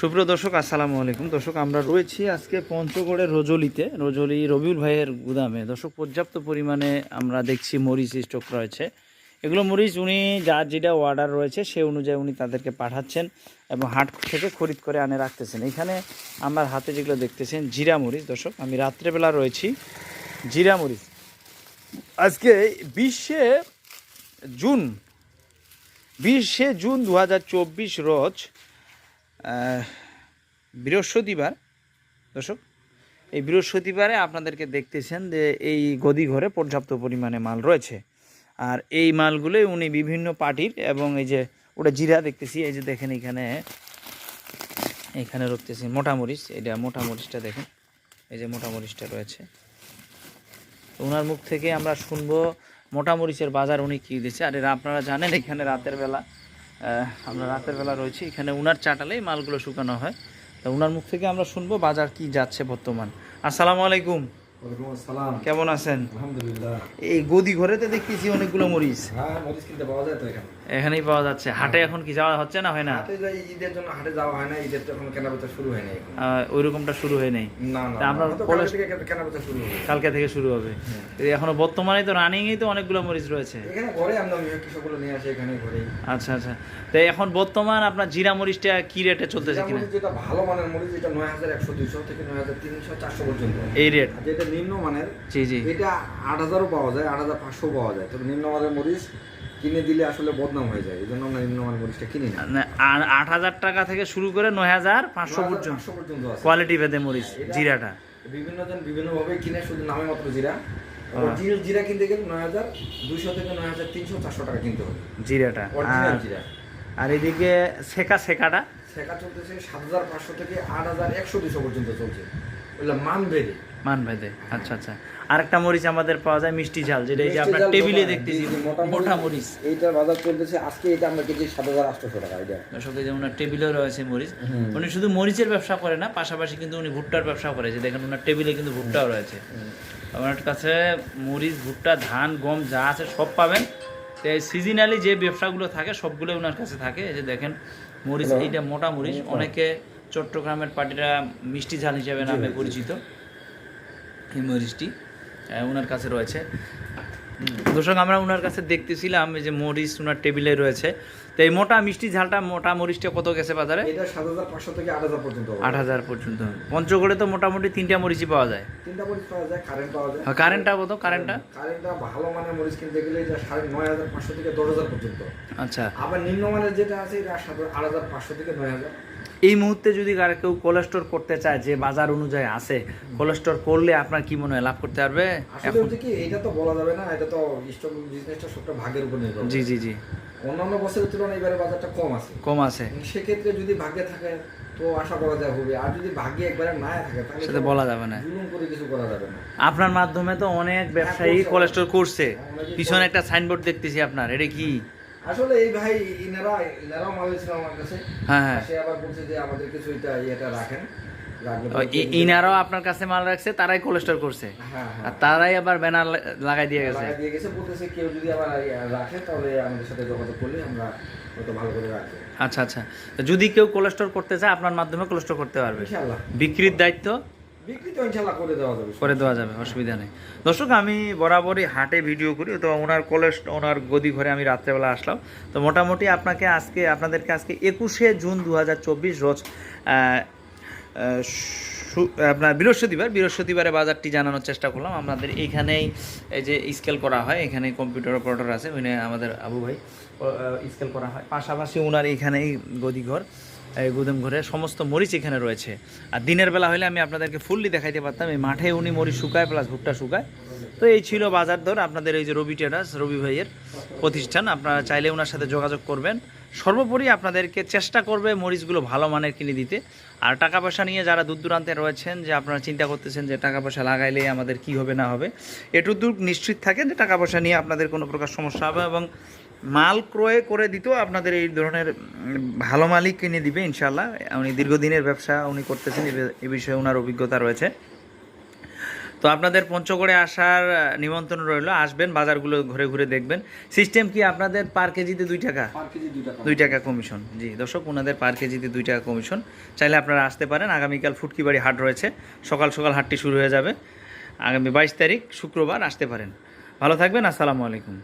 সুপ্রিয় দর্শক, আসসালামু আলাইকুম। দর্শক, আমরা রয়েছি আজকে পঞ্চগড়ের রজলিতে। রজলি রবিউল ভাইয়ের গুদামে। দর্শক, পর্যাপ্ত পরিমাণে আমরা দেখছি মরিচ স্টক রয়েছে। এগুলো মরিচ উনি যার যেটা অর্ডার রয়েছে, সে অনুযায়ী উনি তাদেরকে পাঠাচ্ছেন এবং হাট থেকে খরিদ করে আনে, রাখতেছেন। এখানে আমার হাতে যেগুলো দেখতেছেন, জিরা মরিচ। দর্শক, আমি রাত্রেবেলা রয়েছি জিরা মরিচ। আজকে বিশে জুন বিশে জুন দু হাজার চব্বিশ রোজ বৃহস্পতিবার, দর্শক, এই বৃহস্পতিবারে আপনাদেরকে দেখতেছেন যে এই গদি ঘরে পর্যাপ্ত পরিমাণে মাল রয়েছে। আর এই মালগুলোই উনি বিভিন্ন পার্টির এবং এই যে ওটা জিরা দেখতেছি, এই যে দেখেন এখানে এখানে রাখতেছি মোটা মরিচ, এটা মোটা মরিচটা দেখেন, এই যে মোটা মরিচটা রয়েছে। ওনার মুখ থেকে আমরা শুনব মোটা মরিচের বাজার উনি কী দিচ্ছে। আর আপনারা জানেন এখানে রাতের বেলা আমরা রাতের বেলা রয়েছি। এখানে উনার চাটালেই মালগুলো শুকানো হয়। তা উনার মুখ থেকে আমরা শুনব বাজার কি যাচ্ছে বর্তমান। আসসালামু আলাইকুম। কেমন আছেন? আলহামদুলিল্লাহ। এই গদি ঘরেতে দেখতেছি অনেকগুলো মরিচ। হ্যাঁ মরিচ কিনতে পাওয়া যায় তো এখানে। এখানেই পাওয়া যাচ্ছে। হাটে এখন কি যাওয়া হচ্ছে না হয় না? হাটে যাই ঈদের জন্য হাটে যাওয়া হয় না ঈদের এখন কেনাবেচা শুরু হয়নি এখন। ওই রকমটা শুরু হয় নাই। না না তা কলেজ- কালকে থেকে কেনাবেচা শুরু হবে। কালকে থেকে শুরু হবে। এই এখনও বর্তমানে তো রানিংয়েই তো অনেকগুলো মরিচ রয়েছে। এখানে ঘরে আমরা কৃষকগুলো নিয়ে আসি এখানে ঘরে। আচ্ছা আচ্ছা। তো এখন বর্তমান আপনার জিরা মরিচটা কি রেটে চলতেছে কিনা? যেটা ভালো মানের মরিচ এটা নয় হাজার একশো দুইশো থেকে নয় হাজার তিনশো চারশো পর্যন্ত। এই রেট? যেটা নিম্ন মানের জি জি। এটা আট হাজারও পাওয়া যায় আট হাজার পাঁচশো পাওয়া যায়। তবে নিম্ন মানের মরিচ কিনে দিলে আসলে বদনাম হয়ে যায় এই জন্য আমরা নিম্ন মানের মরিচটা কিনি না। আর আট হাজার টাকা থেকে শুরু করে নয় হাজার পাঁচশো পর্যন্ত 500 পর্যন্ত কোয়ালিটি ভেদে মরিচ জিরাটা। বিভিন্ন জন বিভিন্ন ভাবে কিনে শুধু নামে মাত্র জিরা। অরিজিনাল জিরা কিনতে গেলে নয় হাজার দুইশো থেকে নয় হাজার তিনশো চারশো টাকা কিনতে হবে। জিরাটা অরিজিনাল জিরা। আর এদিকে সেকা সেকাটা? শেখা চলতেছে সাত হাজার পাঁচশো থেকে আট হাজার একশো দুশো পর্যন্ত চলছে। ওগুলো মান বেড়ে মান ভেদে আচ্ছা আচ্ছা। আরেকটা মরিচ আমাদের পাওয়া যায় মিষ্টি ঝাল যেটা এই যে আপনার টেবিলে দেখতেছি মোটা মরিচ। এইটার বাজার চলতেছে আজকে এটা আমরা কেজি সাত হাজার আটশোশো টাকা এটা দর্শক এই যে টেবিলেও রয়েছে মরিচ। উনি শুধু মরিচের ব্যবসা করে না পাশাপাশি কিন্তু উনি ভুট্টার ব্যবসা করে। যে দেখেন ওনার টেবিলে কিন্তু ভুট্টাও রয়েছে। ওনার কাছে মরিচ ভুট্টা ধান গম যা আছে সব পাবেন। তো সিজনালি যে ব্যবসাগুলো থাকে সবগুলো ওনার কাছে থাকে। এই যে দেখেন মরিচ এইটা মোটা মরিচ। অনেকে চট্টগ্রামের পার্টিরা মিষ্টি ঝাল হিসেবে নামে পরিচিত। মরিচটি ওনার কাছে রয়েছে। দর্শক আমরা ওনার কাছে দেখতেছিলাম যে মরিচ ওনার টেবিলে রয়েছে। তো এই মোটা মিষ্টি ঝালটা মোটা মরিচটা কত গেছে বাজারে? এটা সাত হাজার পাঁচশো থেকে আট হাজার পর্যন্ত আট হাজার পর্যন্ত। পঞ্চগড়ে তো মোটামুটি তিনটা মরিচই পাওয়া যায়। তিনটা মরিচ পাওয়া যায় কারেন্ট পাওয়া যায়। কারেন্টটা কত? কারেন্টটা কারেন্টটা ভালো মানের মরিচ কিনতে গেলে এটা সাড়ে নয় হাজার পাঁচশো থেকে দশ হাজার পর্যন্ত। আচ্ছা। আবার নিম্নমানের যেটা আছে এটা সাত আট হাজার পাঁচশো থেকে নয় হাজার। এই মুহূর্তে যদি কেউ কোলেস্টোর করতে চায় যে বাজার অনুযায়ী আছে কোলেস্টোর করলে আপনার কি মনে হয় লাভ করতে পারবে? এখন কি এটা তো বলা যাবে না এটা তো স্টক বিজনেসটা সবটা ভাগের উপর নির্ভর জি জি জি। অন্যান্য বছরের তুলনায় এবারে বাজারটা কম আছে। কম আছে। সেক্ষেত্রে যদি ভাগ্যে থাকে তো আশা করা যায় হবে। আর যদি ভাগ্যে একবারে না থাকে তাহলে সেটা বলা যাবে না। জুলুম করে কিছু করা যাবে না। আপনার মাধ্যমে তো অনেক ব্যবসায়ী করছে। কোলেস্টোর করছে। পিছনে একটা সাইনবোর্ড দেখতেছি আপনার এটা কি? আসলে এই ভাই ইনারা ইনারাও মাল আমার কাছে। হ্যাঁ হ্যাঁ। সে আবার বলছে যে আমাদের কিছু এটা ইয়েটা রাখেন। ইনারাও আপনার কাছে মাল রাখছে তারাই কোলেস্টোর করছে। হ্যাঁ আর হ্যাঁ। তারাই আবার ব্যানার লাগাই দিয়ে গেছে। দিয়ে গেছে বলতেছে কেউ যদি আবার রাখে তাহলে আমাদের সাথে যোগাযোগ করলে আমরা ভালো করে রাখব। আচ্ছা আচ্ছা। যদি কেউ কোলেস্টোর করতে চায় আপনার মাধ্যমে কোলেস্টোর করতে পারবে। বিক্রির দায়িত্ব? করে দেওয়া যাবে। করে দেওয়া যাবে অসুবিধা নেই। দর্শক আমি বরাবরই হাটে ভিডিও করি তো ওনার কলেজ ওনার গদি ঘরে আমি রাত্রেবেলা আসলাম। তো মোটামুটি আপনাকে আজকে আপনাদেরকে আজকে একুশে জুন দু হাজার চব্বিশ রোজ আপনার বৃহস্পতিবার, বৃহস্পতিবারে বাজারটি জানানোর চেষ্টা করলাম। আমাদের এইখানেই এই যে স্কেল করা হয় এখানে কম্পিউটার অপারেটর আছে ওইখানে আমাদের আবু ভাই স্কেল করা হয়। পাশাপাশি ওনার এইখানেই গদিঘর, এই গুদাম ঘরে সমস্ত মরিচ এখানে রয়েছে। আর দিনের বেলা হলে আমি আপনাদেরকে ফুললি দেখাইতে পারতাম, এই মাঠে উনি মরিচ শুকায় প্লাস ভুট্টা শুকায়। তো এই ছিল বাজার দর। আপনাদের এই যে রবি ট্রেডার্স রবি ভাইয়ের প্রতিষ্ঠান, আপনারা চাইলে ওনার সাথে যোগাযোগ করবেন। সর্বোপরি আপনাদেরকে চেষ্টা করবে মরিচগুলো ভালো মানের কিনে দিতে। আর টাকা পয়সা নিয়ে যারা দূর দূরান্তে রয়েছেন, যে আপনারা চিন্তা করতেছেন যে টাকা পয়সা লাগাইলে আমাদের কি হবে না হবে এটুকু নিশ্চিত থাকেন যে টাকা পয়সা নিয়ে আপনাদের কোনো প্রকার সমস্যা হবে এবং মাল ক্রয় করে দিতেও আপনাদের এই ধরনের ভালো মালই কিনে দিবে ইনশাল্লাহ উনি দীর্ঘদিনের ব্যবসা উনি করতেছেন, এ বিষয়ে ওনার অভিজ্ঞতা রয়েছে। তো আপনাদের পঞ্চগড়ে আসার নিমন্ত্রণ রইল। আসবেন বাজারগুলো ঘুরে ঘুরে দেখবেন। সিস্টেম কি আপনাদের পার কেজিতে দুই টাকা? দুই টাকা। কমিশন জি দর্শক ওনাদের পার কেজিতে দুই টাকা কমিশন চাইলে আপনারা আসতে পারেন। আগামীকাল ফুটকিবাড়ি হাট রয়েছে। সকাল সকাল হাটটি শুরু হয়ে যাবে। আগামী বাইশ তারিখ শুক্রবার আসতে পারেন। ভালো থাকবেন আসসালামু আলাইকুম।